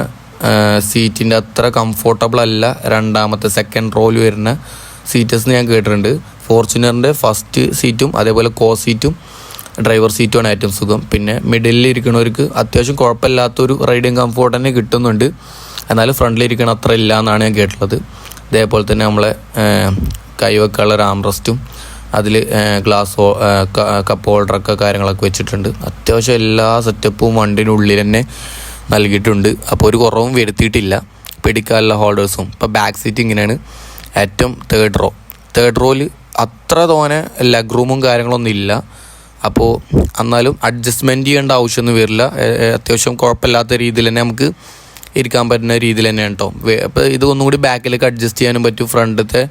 സീറ്റിന്റെ അത്ര കംഫോർട്ടബിൾ അല്ല രണ്ടാമത്തെ സെക്കൻഡ് റോയിൽ വരുന്ന സീറ്റസ് ഞാൻ കേട്ടിട്ടുണ്ട്. ഫോർച്യൂണറിന്റെ ഫസ്റ്റ് സീറ്റും അതേപോലെ കോ സീറ്റും ഡ്രൈവർ സീറ്റുമാണ് ഏറ്റവും സുഖം. പിന്നെ മിഡിലിൽ ഇരിക്കുന്നവർക്ക് അത്യാവശ്യം കുഴപ്പമില്ലാത്തൊരു റൈഡിങ് കംഫോർട്ട് തന്നെ കിട്ടുന്നുണ്ട്. എന്നാലും ഫ്രണ്ടിൽ ഇരിക്കണ അത്ര ഇല്ല എന്നാണ് ഞാൻ കേട്ടിട്ടുള്ളത്. ഇതേപോലെ തന്നെ നമ്മളെ കൈവെക്കാനുള്ള ഒരു ആംറസ്റ്റും അതിൽ ഗ്ലാസ് കപ്പ് ഹോൾഡറൊക്കെ കാര്യങ്ങളൊക്കെ വെച്ചിട്ടുണ്ട്. അത്യാവശ്യം എല്ലാ സെറ്റപ്പും വണ്ടിനുള്ളിൽ തന്നെ നൽകിയിട്ടുണ്ട്. അപ്പോൾ ഒരു കുറവും വരുത്തിയിട്ടില്ല. പിടിക്കാനുള്ള ഹോൾഡേഴ്സും ഇപ്പോൾ ബാക്ക് സീറ്റ് ഇങ്ങനെയാണ്. ഏറ്റവും തേർഡ് റോ തേർഡ് റോയിൽ അത്ര തോനെ ലെഗ് റൂമും കാര്യങ്ങളൊന്നും ഇല്ല. അപ്പോൾ എന്നാലും അഡ്ജസ്റ്റ്മെന്റ് ചെയ്യേണ്ട ആവശ്യമൊന്നും വരില്ല. അത്യാവശ്യം കുഴപ്പമില്ലാത്ത രീതിയിൽ തന്നെ നമുക്ക് ഇരിക്കാൻ പറ്റുന്ന രീതിയിൽ തന്നെയാണ് കേട്ടോ അപ്പോൾ ഇത് ഒന്നുകൂടി ബാക്കിലേക്ക് അഡ്ജസ്റ്റ് ചെയ്യാനും പറ്റും. ഫ്രണ്ടത്തെ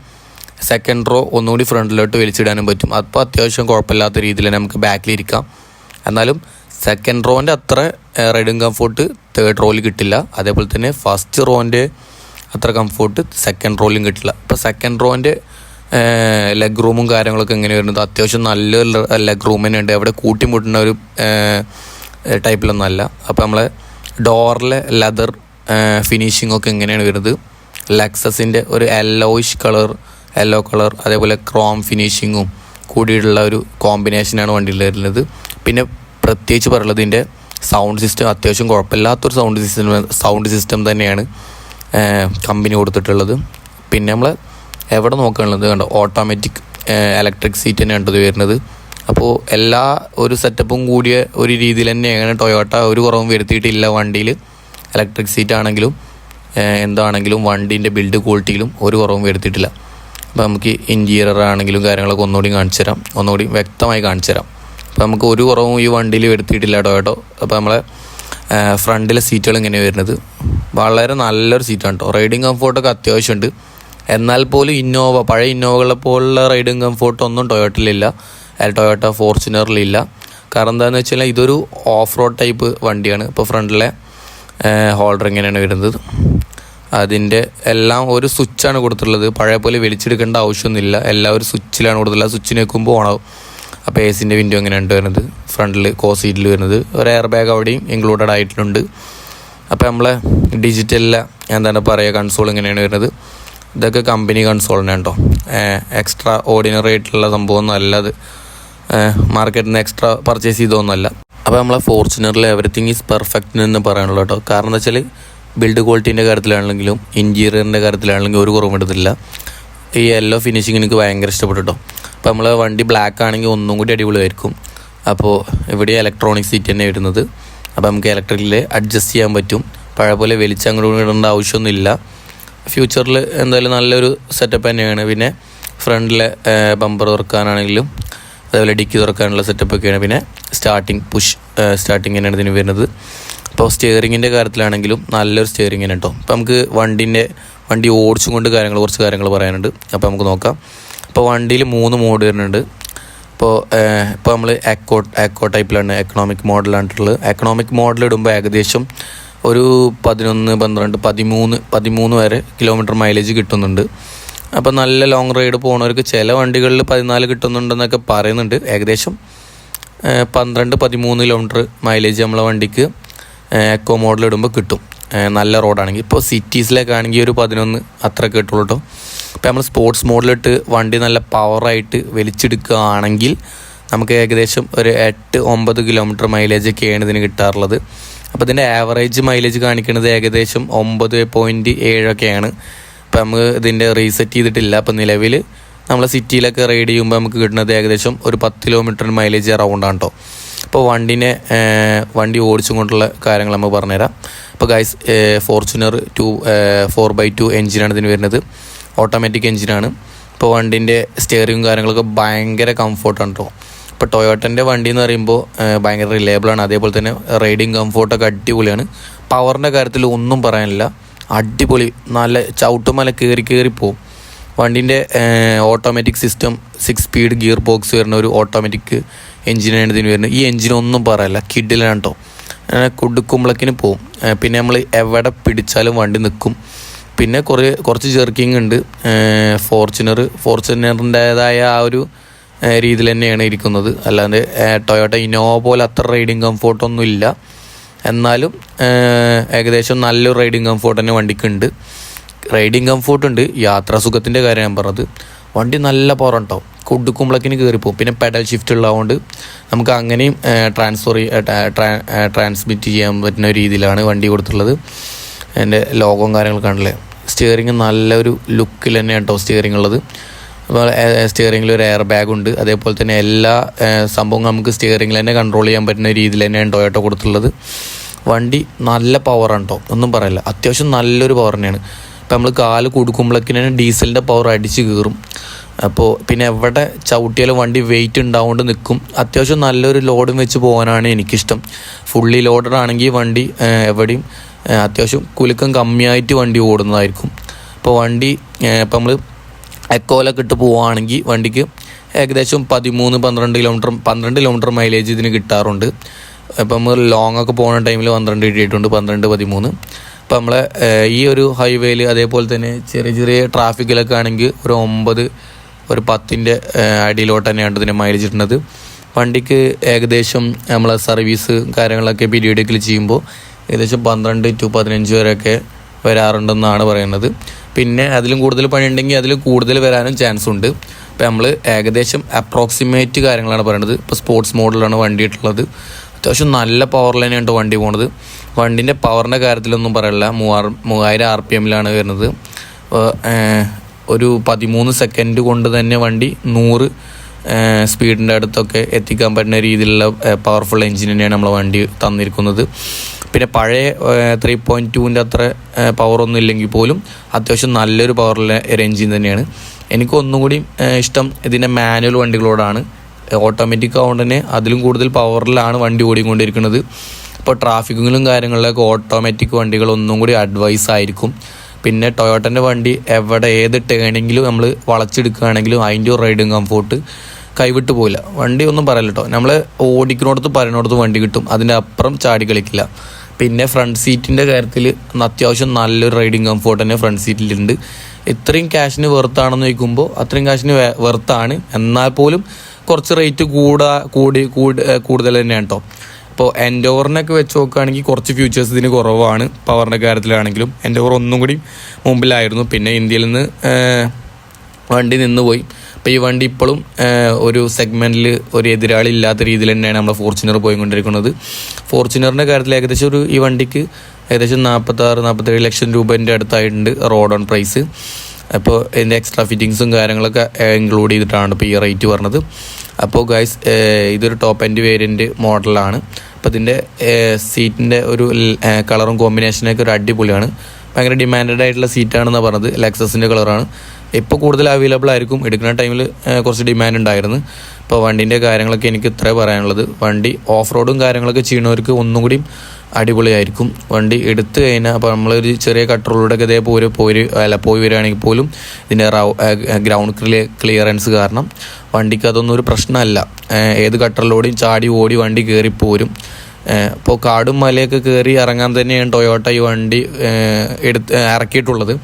സെക്കൻഡ് റോ ഒന്നുകൂടി ഫ്രണ്ടിലോട്ട് വലിച്ചിടാനും പറ്റും. അപ്പോൾ അത്യാവശ്യം കുഴപ്പമില്ലാത്ത രീതിയിൽ നമുക്ക് ബാക്കിലിരിക്കാം എന്നാലും സെക്കൻഡ് റോന്റെ അത്ര റൈഡിങ് കംഫോർട്ട് തേർഡ് റോയിൽ കിട്ടില്ല. അതേപോലെ തന്നെ ഫസ്റ്റ് റോന്റെ അത്ര കംഫോർട്ട് സെക്കൻഡ് റോയിലും കിട്ടില്ല. അപ്പോൾ സെക്കൻഡ് റോന്റെ ലെഗ് റൂമും കാര്യങ്ങളൊക്കെ എങ്ങനെ വരുന്നത്? അത്യാവശ്യം നല്ലൊരു ലെഗ് റൂം തന്നെ ഉണ്ട്. അവിടെ കൂട്ടിമുട്ടുന്ന ഒരു ടൈപ്പിലൊന്നും അല്ല അപ്പോൾ നമ്മളെ ഡോറിലെ ലെതർ ഫിനിഷിംഗ് ഒക്കെ എങ്ങനെയാണ് വരുന്നത്? ലെക്സസിന്റെ ഒരു യെല്ലോയിഷ് കളർ യെല്ലോ കളർ അതേപോലെ ക്രോം ഫിനിഷിങ്ങും കൂടിയിട്ടുള്ള ഒരു കോമ്പിനേഷനാണ് വണ്ടിയിൽ വരുന്നത്. പിന്നെ പ്രത്യേകിച്ച് പറയുള്ളത് ഇതിന്റെ സൗണ്ട് സിസ്റ്റം അത്യാവശ്യം കുഴപ്പമില്ലാത്തൊരു സൗണ്ട് സിസ്റ്റം സൗണ്ട് സിസ്റ്റം തന്നെയാണ് കമ്പനി കൊടുത്തിട്ടുള്ളത്. പിന്നെ നമ്മൾ എവിടെ നോക്കുകയാണുള്ളത് കണ്ടോ ഓട്ടോമാറ്റിക് ഇലക്ട്രിക് സീറ്റ് തന്നെ കണ്ടത് വരുന്നത്. അപ്പോൾ എല്ലാ ഒരു സെറ്റപ്പും കൂടിയ ഒരു രീതിയിൽ തന്നെയാണ് ടൊയോട്ട ഒരു കുറവും വരുത്തിയിട്ടില്ല വണ്ടിയിൽ. ഇലക്ട്രിക് സീറ്റ് ആണെങ്കിലും എന്താണെങ്കിലും വണ്ടീന്റെ ബിൽഡ് ക്വാളിറ്റിയിലും ഒരു കുറവും വരുത്തിയിട്ടില്ല. അപ്പോൾ നമുക്ക് ഇന്റീരിയർ ആണെങ്കിലും കാര്യങ്ങളൊക്കെ ഒന്നുകൂടി കാണിച്ചു തരാം. ഒന്നുകൂടി വ്യക്തമായി കാണിച്ചു തരാം. അപ്പോൾ നമുക്ക് ഒരു കുറവും ഈ വണ്ടിയിൽ വരുത്തിയിട്ടില്ല ടൊയോട്ടോ അപ്പോൾ നമ്മളെ ഫ്രണ്ടിലെ സീറ്റുകൾ ഇങ്ങനെ വരുന്നത്. വളരെ നല്ലൊരു സീറ്റാണ് കേട്ടോ. റൈഡിങ് കംഫോർട്ടൊക്കെ അത്യാവശ്യമുണ്ട്. എന്നാൽ പോലും ഇന്നോവ പഴയ ഇന്നോവകളെ പോലുള്ള റൈഡിങ് കംഫോർട്ട് ഒന്നും ടൊയോട്ടയിലില്ല. അല്ല ടൊയോട്ട ഫോർച്യൂണറിലില്ല. കാരണം എന്താണെന്ന് വെച്ചാൽ ഇതൊരു ഓഫ് റോഡ് ടൈപ്പ് വണ്ടിയാണ്. ഇപ്പോൾ ഫ്രണ്ടിലെ ഹോൾഡർ ഇങ്ങനെയാണ് വരുന്നത്. അതിന്റെ എല്ലാം ഒരു സ്വിച്ചാണ് കൊടുത്തിട്ടുള്ളത്. പഴയ പോലെ വലിച്ചെടുക്കേണ്ട ആവശ്യമൊന്നുമില്ല. എല്ലാം ഒരു സ്വിച്ചിലാണ് കൊടുത്തിട്ടുള്ളത്. സ്വിച്ച് വെക്കുമ്പോൾ ഓണാവും. അപ്പോൾ എ സിന്റെ വിൻഡോ എങ്ങനെയാണ് വരുന്നത്? ഫ്രണ്ടിൽ കോ സീറ്റിൽ വരുന്നത്. ഒരു എയർ ബാഗ് അവിടെയും ഇൻക്ലൂഡഡ് ആയിട്ടുണ്ട്. അപ്പോൾ നമ്മളെ ഡിജിറ്റലിലെ എന്താണ് പറയുക കൺസോൾ ഇങ്ങനെയാണ് വരുന്നത്. ഇതൊക്കെ കമ്പനി കൺസോളിനെ ഉണ്ടോ എക്സ്ട്രാ ഓർഡിനറി ആയിട്ടുള്ള സംഭവമൊന്നും അല്ല അത് മാർക്കറ്റിൽ നിന്ന് എക്സ്ട്രാ പർച്ചേസ് ചെയ്തൊന്നുമല്ല അപ്പോൾ നമ്മളെ ഫോർച്യൂണറിൽ എവറിത്തിങ് ഈസ് പെർഫെക്റ്റ് എന്ന് പറയാനുള്ളൂ കേട്ടോ. കാരണം എന്താ വെച്ചാൽ ബിൽഡ് ക്വാളിറ്റീന്റെ കാര്യത്തിലാണെങ്കിലും ഇന്റീരിയറിന്റെ കാര്യത്തിലാണെങ്കിലും ഒരു കുറവെടുത്തില്ല ഈ യെല്ലോ ഫിനിഷിങ് എനിക്ക് ഭയങ്കര ഇഷ്ടപ്പെട്ടു കേട്ടോ. അപ്പോൾ നമ്മൾ വണ്ടി ബ്ലാക്ക് ആണെങ്കിൽ ഒന്നും കൂടി അടിപൊളിയായിരിക്കും. അപ്പോൾ ഇവിടെ ഇലക്ട്രോണിക് സീറ്റ് തന്നെ വരുന്നത്. അപ്പോൾ നമുക്ക് ഇലക്ട്രിക്കിൽ അഡ്ജസ്റ്റ് ചെയ്യാൻ പറ്റും. പഴയ പോലെ വലിച്ചങ്ങോട്ട് ഇടേണ്ട ആവശ്യമൊന്നുമില്ല. ഫ്യൂച്ചറിൽ എന്തായാലും നല്ലൊരു സെറ്റപ്പ് തന്നെയാണ്. പിന്നെ ഫ്രണ്ടിലെ ബമ്പർ തുറക്കാനാണെങ്കിലും അതേപോലെ ഡിക്കി തുറക്കാനുള്ള സെറ്റപ്പ് ഒക്കെയാണ്. പിന്നെ സ്റ്റാർട്ടിങ് പുഷ് സ്റ്റാർട്ടിങ് തന്നെയാണ് ഇതിന് വരുന്നത്. അപ്പോൾ സ്റ്റിയറിങ്ങിന്റെ കാര്യത്തിലാണെങ്കിലും നല്ലൊരു സ്റ്റിയറിംഗ് തന്നെ കേട്ടോ അപ്പോൾ നമുക്ക് വണ്ടീന്റെ വണ്ടി ഓടിച്ചും കൊണ്ട് കാര്യങ്ങൾ കുറച്ച് കാര്യങ്ങൾ പറയാനുണ്ട്. അപ്പോൾ നമുക്ക് നോക്കാം. അപ്പോൾ വണ്ടിയിൽ മൂന്ന് മോഡ് വരുന്നുണ്ട്. ഇപ്പോൾ ഇപ്പോൾ നമ്മൾ എക്കോ എക്കോ ടൈപ്പിലാണ് എക്കണോമിക് മോഡലാണിട്ടുള്ളത് എക്കണോമിക് മോഡൽ ഇടുമ്പോൾ ഏകദേശം ഒരു പതിനൊന്ന് പന്ത്രണ്ട് പതിമൂന്ന് പതിമൂന്ന് വരെ കിലോമീറ്റർ മൈലേജ് കിട്ടുന്നുണ്ട്. അപ്പോൾ നല്ല ലോങ് റൈഡ് പോകുന്നവർക്ക് ചില വണ്ടികളിൽ പതിനാല് കിട്ടുന്നുണ്ടെന്നൊക്കെ പറയുന്നുണ്ട്. ഏകദേശം പന്ത്രണ്ട് പതിമൂന്ന് കിലോമീറ്റർ മൈലേജ് നമ്മളെ വണ്ടിക്ക് എക്കോ മോഡൽ ഇടുമ്പോൾ കിട്ടും. നല്ല റോഡാണെങ്കിൽ ഇപ്പോൾ സിറ്റീസിലൊക്കെ ആണെങ്കിൽ ഒരു പതിനൊന്ന് അത്ര കിട്ടുള്ളൂ കേട്ടോ ഇപ്പോൾ നമ്മൾ സ്പോർട്സ് മോഡലിട്ട് വണ്ടി നല്ല പവറായിട്ട് വലിച്ചെടുക്കുകയാണെങ്കിൽ നമുക്ക് ഏകദേശം ഒരു എട്ട് ഒമ്പത് കിലോമീറ്റർ മൈലേജ് ഒക്കെയാണ് ഇതിന് കിട്ടാറുള്ളത്. അപ്പോൾ ഇതിന്റെ ആവറേജ് മൈലേജ് കാണിക്കുന്നത് ഏകദേശം ഒമ്പത് പോയിന്റ് ഏഴൊക്കെയാണ്. അപ്പോൾ നമുക്ക് ഇതിന്റെ റീസെറ്റ് ചെയ്തിട്ടില്ല. അപ്പോൾ നിലവിൽ നമ്മൾ സിറ്റിയിലൊക്കെ റൈഡ് ചെയ്യുമ്പോൾ നമുക്ക് കിട്ടുന്നത് ഏകദേശം ഒരു പത്ത് കിലോമീറ്റർ മൈലേജ് അറൗണ്ടാണ് കേട്ടോ അപ്പോൾ വണ്ടിനെ വണ്ടി ഓടിച്ചും കൊണ്ടുള്ള കാര്യങ്ങൾ നമുക്ക് പറഞ്ഞുതരാം. അപ്പോൾ guys Fortuner two four by two എഞ്ചിനാണ് ഇതിന് വരുന്നത്. ഓട്ടോമാറ്റിക് എഞ്ചിനാണ് ഇപ്പോൾ വണ്ടിന്റെ സ്റ്റിയറിങ്ങും കാര്യങ്ങളൊക്കെ ഭയങ്കര കംഫോർട്ടാണ് കേട്ടോ ഇപ്പോൾ ടൊയോട്ടന്റെ വണ്ടി എന്ന് പറയുമ്പോൾ ഭയങ്കര റിലയബിളാണ് അതേപോലെ തന്നെ റൈഡിങ് കംഫോർട്ടൊക്കെ അടിപൊളിയാണ്. പവറിന്റെ കാര്യത്തിൽ ഒന്നും പറയാനില്ല. അടിപൊളി നല്ല ചവിട്ടുമല കയറി കയറി പോവും. വണ്ടീന്റെ automatic system six speed gear box വരുന്ന ഒരു ഓട്ടോമാറ്റിക് എഞ്ചിനാണ് ഇതിന് വരുന്നത്. ഈ എഞ്ചിനൊന്നും പറയല്ല കിഡിലാണ് കേട്ടോ കുടുക്കുമ്പളക്കിന് പോവും. പിന്നെ നമ്മൾ എവിടെ പിടിച്ചാലും വണ്ടി നിൽക്കും പിന്നെ കുറേ കുറച്ച് ജെർക്കിംഗ് ഉണ്ട്. ഫോർച്യൂണർ ഫോർച്യൂണറിന്റേതായ ആ ഒരു രീതിയിൽ തന്നെയാണ് ഇരിക്കുന്നത്. അല്ലാതെ ടൊയോട്ട ഇന്നോവ പോലെ അത്ര റൈഡിങ് കംഫോർട്ടൊന്നും ഇല്ല. എന്നാലും ഏകദേശം നല്ലൊരു റൈഡിങ് കംഫോർട്ട് തന്നെ വണ്ടിക്കുണ്ട്. റൈഡിങ് കംഫോർട്ട് ഉണ്ട്. യാത്രാസുഖത്തിന്റെ കാര്യം ഞാൻ പറഞ്ഞത്. വണ്ടി നല്ല പവർ ഉണ്ടാവും കൊടുക്കുമ്പോഴേക്കിന് കയറിപ്പോവും പിന്നെ പെഡൽ ഷിഫ്റ്റ് ഉള്ളതുകൊണ്ട് നമുക്ക് അങ്ങനെയും ട്രാൻസ്ഫർ ട്രാൻസ്മിറ്റ് ചെയ്യാൻ പറ്റുന്ന രീതിയിലാണ് വണ്ടി കൊടുത്തിട്ടുള്ളത്. എന്റെ ലോഗവും കാര്യങ്ങളൊക്കെ ആണല്ലേ സ്റ്റിയറിങ് നല്ലൊരു ലുക്കിൽ തന്നെയാണ് കേട്ടോ സ്റ്റിയറിങ് ഉള്ളത്. അപ്പോൾ സ്റ്റിയറിങ്ങിൽ ഒരു എയർ ബാഗ് ഉണ്ട്. അതേപോലെ തന്നെ എല്ലാ ഏഹ്, സംഭവവും നമുക്ക് സ്റ്റിയറിങ്ങിൽ തന്നെ കൺട്രോൾ ചെയ്യാൻ പറ്റുന്ന രീതിയിൽ തന്നെയാണ് ടൊയോട്ടോ കൊടുത്തിട്ടുള്ളത്. വണ്ടി നല്ല പവറാണ് കേട്ടോ ഒന്നും പറയില്ല. അത്യാവശ്യം നല്ലൊരു പവർ തന്നെയാണ്. ഇപ്പം നമ്മൾ കാൽ കൊടുക്കുമ്പോഴേക്കിന് ഡീസലിന്റെ പവർ അടിച്ച് കയറും അപ്പോൾ പിന്നെ എവിടെ ചവിട്ടിയാലും വണ്ടി വെയിറ്റ് ഉണ്ടാവുകൊണ്ട് നിൽക്കും അത്യാവശ്യം നല്ലൊരു ലോഡും വെച്ച് പോകാനാണ് എനിക്കിഷ്ടം. ഫുള്ളി ലോഡഡ് ആണെങ്കിൽ വണ്ടി എവിടെയും അത്യാവശ്യം കുലുക്കം കമ്മിയായിട്ട് വണ്ടി ഓടുന്നതായിരിക്കും. അപ്പോൾ വണ്ടി ഇപ്പം നമ്മൾ എക്കോലൊക്കെ ഇട്ട് പോവുകയാണെങ്കിൽ വണ്ടിക്ക് ഏകദേശം പതിമൂന്ന് പന്ത്രണ്ട് കിലോമീറ്റർ പന്ത്രണ്ട് കിലോമീറ്റർ മൈലേജ് ഇതിന് കിട്ടാറുണ്ട്. ഇപ്പം നമ്മൾ ലോങ് ഒക്കെ പോകുന്ന ടൈമിൽ പന്ത്രണ്ട് കിട്ടിയിട്ടുണ്ട് പന്ത്രണ്ട് പതിമൂന്ന്. അപ്പം നമ്മളെ ഈ ഒരു ഹൈവേയിൽ അതേപോലെ തന്നെ ചെറിയ ചെറിയ ട്രാഫിക്കിലൊക്കെ ആണെങ്കിൽ ഒരു ഒമ്പത് ഒരു പത്തിന്റെ അടിയിലോട്ട് തന്നെയാണ് ഇതിന് മൈലേജ് ഇടുന്നത്. വണ്ടിക്ക് ഏകദേശം നമ്മളെ സർവീസ് കാര്യങ്ങളൊക്കെ പീരിയഡിക്കൽ ചെയ്യുമ്പോൾ ഏകദേശം പന്ത്രണ്ട് ടു പതിനഞ്ച് വരെയൊക്കെ വരാറുണ്ടെന്നാണ് പറയുന്നത്. പിന്നെ അതിലും കൂടുതൽ പണിയുണ്ടെങ്കിൽ അതിൽ കൂടുതൽ വരാനും ചാൻസ് ഉണ്ട്. ഇപ്പം നമ്മൾ ഏകദേശം അപ്രോക്സിമേറ്റ് കാര്യങ്ങളാണ് പറയുന്നത് ഇപ്പോൾ സ്പോർട്സ് മോഡലാണ് വണ്ടി ഇട്ടുള്ളത് അത്യാവശ്യം നല്ല പവർ ലൈനായിട്ട് വണ്ടി പോണത്. വണ്ടിന്റെ പവറിന്റെ കാര്യത്തിലൊന്നും പറയില്ല. മൂവായിരം മൂവായിരം ആർ പി എമ്മിലാണ് വരുന്നത്. ഒരു പതിമൂന്ന് സെക്കൻഡ് കൊണ്ട് തന്നെ വണ്ടി നൂറ് സ്പീഡിന്റെ അടുത്തൊക്കെ എത്തിക്കാൻ പറ്റുന്ന രീതിയിലുള്ള പവർഫുൾ എഞ്ചിൻ തന്നെയാണ് നമ്മളെ വണ്ടി തന്നിരിക്കുന്നത്. പിന്നെ പഴയ ത്രീ പോയിന്റ് ടുവിന്റെ അത്ര പവറൊന്നും ഇല്ലെങ്കിൽ പോലും അത്യാവശ്യം നല്ലൊരു പവറുള്ള എഞ്ചിൻ തന്നെയാണ്. എനിക്ക് ഒന്നും കൂടി ഇഷ്ടം ഇതിന്റെ മാനുവൽ വണ്ടികളോടാണ്. ഓട്ടോമാറ്റിക് ആവുകൊണ്ട് തന്നെ അതിലും കൂടുതൽ പവറിലാണ് വണ്ടി ഓടിക്കൊണ്ടിരിക്കുന്നത്. ഇപ്പോൾ ട്രാഫിക്കിലും കാര്യങ്ങളിലൊക്കെ ഓട്ടോമാറ്റിക് വണ്ടികൾ ഒന്നും കൂടി അഡ്വൈസ് ആയിരിക്കും. പിന്നെ ടൊയോട്ടന്റെ വണ്ടി എവിടെ ഏത് ടേണിങ്ങിലും നമ്മൾ വളച്ചെടുക്കുകയാണെങ്കിലും അതിന്റെ റൈഡിങ് കംഫോർട്ട് കൈവിട്ട് പോയില്ല വണ്ടി ഒന്നും പറയില്ല നമ്മൾ ഓടിക്കുന്നിടത്ത് പറയുന്നിടത്ത് വണ്ടി കിട്ടും. അതിന്റെ അപ്പുറം ചാടി കളിക്കില്ല. പിന്നെ ഫ്രണ്ട് സീറ്റിന്റെ കാര്യത്തിൽ അത്യാവശ്യം നല്ലൊരു റൈഡിങ് കംഫോർട്ട് തന്നെ ഫ്രണ്ട് സീറ്റിലുണ്ട് ഇത്രയും ക്യാഷിന് വെറുത്താണെന്ന് ചോദിക്കുമ്പോൾ അത്രയും ക്യാഷിന് വെറുത്താണ് എന്നാൽ പോലും കുറച്ച് റേറ്റ് കൂടാ കൂടി കൂടി കൂടുതൽ തന്നെയാണ് കേട്ടോ അപ്പോൾ എൻഡോവറിനൊക്കെ വെച്ച് നോക്കുകയാണെങ്കിൽ കുറച്ച് ഫ്യൂച്ചേഴ്സ് ഇതിന് കുറവാണ്. പവറിന്റെ കാര്യത്തിലാണെങ്കിലും എൻഡോവർ ഒന്നും കൂടി മുമ്പിലായിരുന്നു. പിന്നെ ഇന്ത്യയിൽ നിന്ന് വണ്ടി നിന്ന് പോയി. അപ്പോൾ ഈ വണ്ടി ഇപ്പോഴും ഒരു സെഗ്മെന്റിൽ ഒരു എതിരാളി ഇല്ലാത്ത രീതിയിൽ തന്നെയാണ് നമ്മൾ ഫോർച്യൂണർ പോയിക്കൊണ്ടിരിക്കുന്നത്. ഫോർച്യൂണറിന്റെ കാര്യത്തിൽ ഏകദേശം ഒരു ഈ വണ്ടിക്ക് ഏകദേശം നാൽപ്പത്താറ് നാൽപ്പത്തേഴ് ലക്ഷം രൂപേന്റെ അടുത്തായിട്ടുണ്ട് റോഡ് ഓൺ പ്രൈസ് അപ്പോൾ ഇതിന്റെ എക്സ്ട്രാ ഫിറ്റിങ്സും കാര്യങ്ങളൊക്കെ ഇൻക്ലൂഡ് ചെയ്തിട്ടാണ് ഇപ്പോൾ ഈ റേറ്റ് പറഞ്ഞത്. അപ്പോൾ ഗൈസ് ഇതൊരു ടോപ്പ് എൻഡ് വേരിയന്റ് മോഡലാണ് അപ്പോൾ ഇതിന്റെ സീറ്റിന്റെ ഒരു കളറും കോമ്പിനേഷനൊക്കെ ഒരു അടിപൊളിയാണ്. ഭയങ്കര ഡിമാൻഡഡ് ആയിട്ടുള്ള സീറ്റാണെന്നാണ് പറഞ്ഞത്. ലെക്സസിന്റെ കളറാണ് ഇപ്പോൾ കൂടുതൽ അവൈലബിൾ ആയിരിക്കും. എടുക്കുന്ന ടൈമിൽ കുറച്ച് ഡിമാൻഡ് ഉണ്ടായിരുന്നു. അപ്പോൾ വണ്ടീന്റെ കാര്യങ്ങളൊക്കെ എനിക്ക് ഇത്രേ പറയാനുള്ളത്. വണ്ടി ഓഫ് റോഡും കാര്യങ്ങളൊക്കെ ചെയ്യുന്നവർക്ക് ഒന്നും കൂടി അടിപൊളിയായിരിക്കും. വണ്ടി എടുത്തു കഴിഞ്ഞാൽ അപ്പോൾ നമ്മളൊരു ചെറിയ കട്ടറിലൂടെ ഒക്കെ ഇതേ പോയി പോയി അല്ല പോയി വരികയാണെങ്കിൽ പോലും ഇതിന്റെ ഗ്രൗണ്ട് ക്ലിയറൻസ് കാരണം വണ്ടിക്ക് അതൊന്നും ഒരു പ്രശ്നമല്ല. ഏത് കട്ടറിലൂടെയും ചാടി ഓടി വണ്ടി കയറിപ്പോരും പോരും. ഇപ്പോൾ കാടും മലയൊക്കെ കയറി ഇറങ്ങാൻ തന്നെയാണ് ടൊയോട്ട ഈ വണ്ടി എടുത്ത് ഇറക്കിയിട്ടുള്ളത്.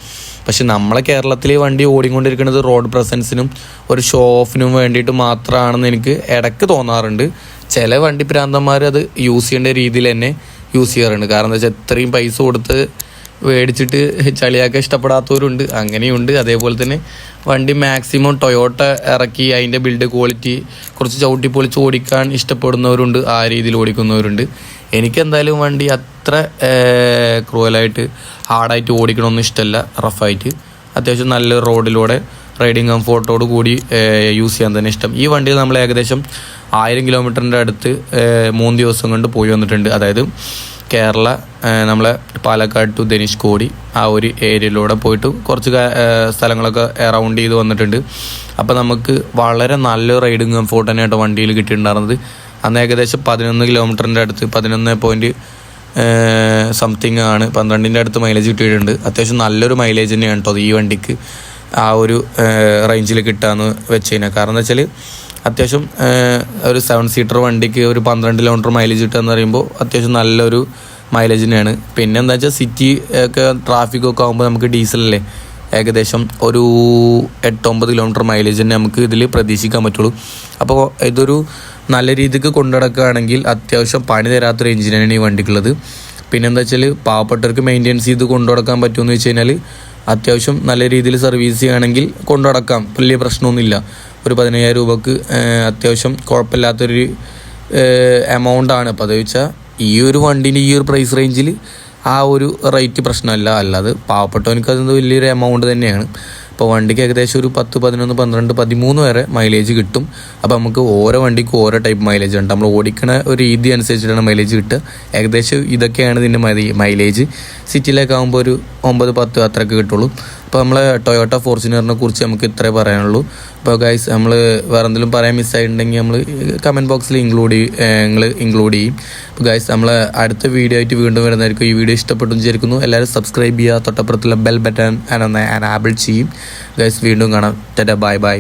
പക്ഷെ നമ്മളെ കേരളത്തിൽ വണ്ടി ഓടിക്കൊണ്ടിരിക്കുന്നത് റോഡ് പ്രസൻസിനും ഒരു ഷോ ഓഫിനും വേണ്ടിയിട്ട് മാത്രമാണെന്ന് എനിക്ക് ഇടയ്ക്ക് തോന്നാറുണ്ട്. ചില വണ്ടി പ്രാന്തന്മാർ അത് യൂസ് ചെയ്യേണ്ട രീതിയിൽ തന്നെ യൂസ് ചെയ്യാറുണ്ട്. കാരണം എന്താ വെച്ചാൽ ഇത്രയും പൈസ കൊടുത്ത് മേടിച്ചിട്ട് ചളിയാക്കാൻ ഇഷ്ടപ്പെടാത്തവരുണ്ട്. അങ്ങനെയുണ്ട്. അതേപോലെ തന്നെ വണ്ടി മാക്സിമം ടൊയോട്ട ഇറക്കി അതിന്റെ ബിൽഡ് ക്വാളിറ്റി കുറച്ച് ചവിട്ടി പൊളിച്ച് ഓടിക്കാൻ ഇഷ്ടപ്പെടുന്നവരുണ്ട് ആ രീതിയിൽ ഓടിക്കുന്നവരുണ്ട്. എനിക്കെന്തായാലും വണ്ടി അത്ര ക്രൂവലായിട്ട് ഹാർഡായിട്ട് ഓടിക്കണമെന്ന് ഇഷ്ടമല്ല റഫായിട്ട്. അത്യാവശ്യം നല്ല റോഡിലൂടെ റൈഡിങ് കംഫോർട്ടോട് കൂടി യൂസ് ചെയ്യാൻ തന്നെ ഇഷ്ടം. ഈ വണ്ടിയിൽ നമ്മൾ ഏകദേശം ആയിരം കിലോമീറ്ററിന്റെ അടുത്ത് മൂന്ന് ദിവസം കൊണ്ട് പോയി വന്നിട്ടുണ്ട്. അതായത് കേരള നമ്മളെ പാലക്കാട് ടു ധനുഷ്കോടി ആ ഒരു ഏരിയയിലൂടെ പോയിട്ട് കുറച്ച് സ്ഥലങ്ങളൊക്കെ അറൗണ്ട് ചെയ്ത് വന്നിട്ടുണ്ട്. അപ്പോൾ നമുക്ക് വളരെ നല്ല റൈഡിങ് കംഫോർട്ട് തന്നെയായിട്ട് വണ്ടിയിൽ കിട്ടിയിട്ടുണ്ടായിരുന്നത്. അന്ന് ഏകദേശം പതിനൊന്ന് കിലോമീറ്ററിന്റെ അടുത്ത് പതിനൊന്ന് പോയിന്റ് സംതിങ് ആണ്. പന്ത്രണ്ടിന്റെ അടുത്ത് മൈലേജ് കിട്ടിയിട്ടുണ്ട്. അത്യാവശ്യം നല്ലൊരു മൈലേജ് തന്നെയാണ് കേട്ടോ ഈ വണ്ടിക്ക്. ആ ഒരു റേഞ്ചിൽ കിട്ടാന്ന് വെച്ച് കഴിഞ്ഞാൽ കാരണം എന്താ വെച്ചാൽ അത്യാവശ്യം ഒരു സെവൻ സീറ്റർ വണ്ടിക്ക് ഒരു പന്ത്രണ്ട് കിലോമീറ്റർ മൈലേജ് കിട്ടുക എന്ന് പറയുമ്പോൾ അത്യാവശ്യം നല്ലൊരു മൈലേജ് തന്നെയാണ്. പിന്നെ എന്താ വെച്ചാൽ സിറ്റി ഒക്കെ ട്രാഫിക് ഒക്കെ ആകുമ്പോൾ നമുക്ക് ഡീസലല്ലേ ഏകദേശം ഒരു എട്ടൊമ്പത് കിലോമീറ്റർ മൈലേജ് തന്നെ നമുക്ക് ഇതിൽ പ്രതീക്ഷിക്കാൻ പറ്റുള്ളൂ. അപ്പോൾ ഇതൊരു നല്ല രീതിക്ക് കൊണ്ടുനടക്കുകയാണെങ്കിൽ അത്യാവശ്യം പണി തരാത്തൊരു എഞ്ചിനാണ് ഈ വണ്ടിക്കുള്ളത്. പിന്നെ എന്താ വെച്ചാൽ പാവപ്പെട്ടവർക്ക് മെയിന്റെനൻസ് ചെയ്ത് കൊണ്ടു നടക്കാൻ പറ്റുമെന്ന് വെച്ച് കഴിഞ്ഞാൽ അത്യാവശ്യം നല്ല രീതിയിൽ സർവീസ് ചെയ്യുകയാണെങ്കിൽ കൊണ്ടു നടക്കാം വലിയ പ്രശ്നമൊന്നുമില്ല. ഒരു പതിനയ്യായിരം രൂപക്ക് അത്യാവശ്യം കുഴപ്പമില്ലാത്തൊരു എമൗണ്ട് ആണ്. അപ്പോൾ അത് വെച്ചാൽ ഈ ഒരു വണ്ടീന്റെ ഈ ഒരു പ്രൈസ് റേഞ്ചിൽ ആ ഒരു റേറ്റ് പ്രശ്നമല്ല. അല്ലാതെ പാവപ്പെട്ടവനക്ക് അത് വലിയൊരു എമൗണ്ട് തന്നെയാണ്. അപ്പോൾ വണ്ടിക്ക് ഏകദേശം ഒരു പത്ത് പതിനൊന്ന് പന്ത്രണ്ട് പതിമൂന്ന് വരെ മൈലേജ് കിട്ടും. അപ്പോൾ നമുക്ക് ഓരോ വണ്ടിക്കും ഓരോ ടൈപ്പ് മൈലേജ് ഉണ്ട്. നമ്മൾ ഓടിക്കണ ഒരു രീതി അനുസരിച്ചിട്ടാണ് മൈലേജ് കിട്ടുക. ഏകദേശം ഇതൊക്കെയാണ് ഇതിന്റെ മൈലേജ് സിറ്റിയിലേക്ക് ആകുമ്പോൾ ഒരു ഒമ്പത് പത്ത് അത്രയൊക്കെ കിട്ടുള്ളൂ. അപ്പോൾ നമ്മളെ ടൊയോട്ട ഫോർച്യൂണറിനെ കുറിച്ച് നമുക്ക് ഇത്രേ പറയാനുള്ളൂ. അപ്പോൾ ഗൈസ് നമ്മൾ വേറെ എന്തെങ്കിലും പറയാൻ മിസ്സായിട്ടുണ്ടെങ്കിൽ നമ്മൾ കമന്റ് ബോക്സിൽ ഇൻക്ലൂഡ് നിങ്ങൾ ഇൻക്ലൂഡ് ചെയ്യും. അപ്പോൾ ഗൈസ് നമ്മൾ അടുത്ത വീഡിയോ ആയിട്ട് വീണ്ടും വരുന്നതായിരിക്കും. ഈ വീഡിയോ ഇഷ്ടപ്പെട്ടു വിചാരിക്കുന്നു. എല്ലാവരും സബ്സ്ക്രൈബ് ചെയ്യുക. തൊട്ടപ്പുറത്തുള്ള bell button and enable ചെയ്യും. ഗൈസ് വീണ്ടും കാണാം. Tata bye bye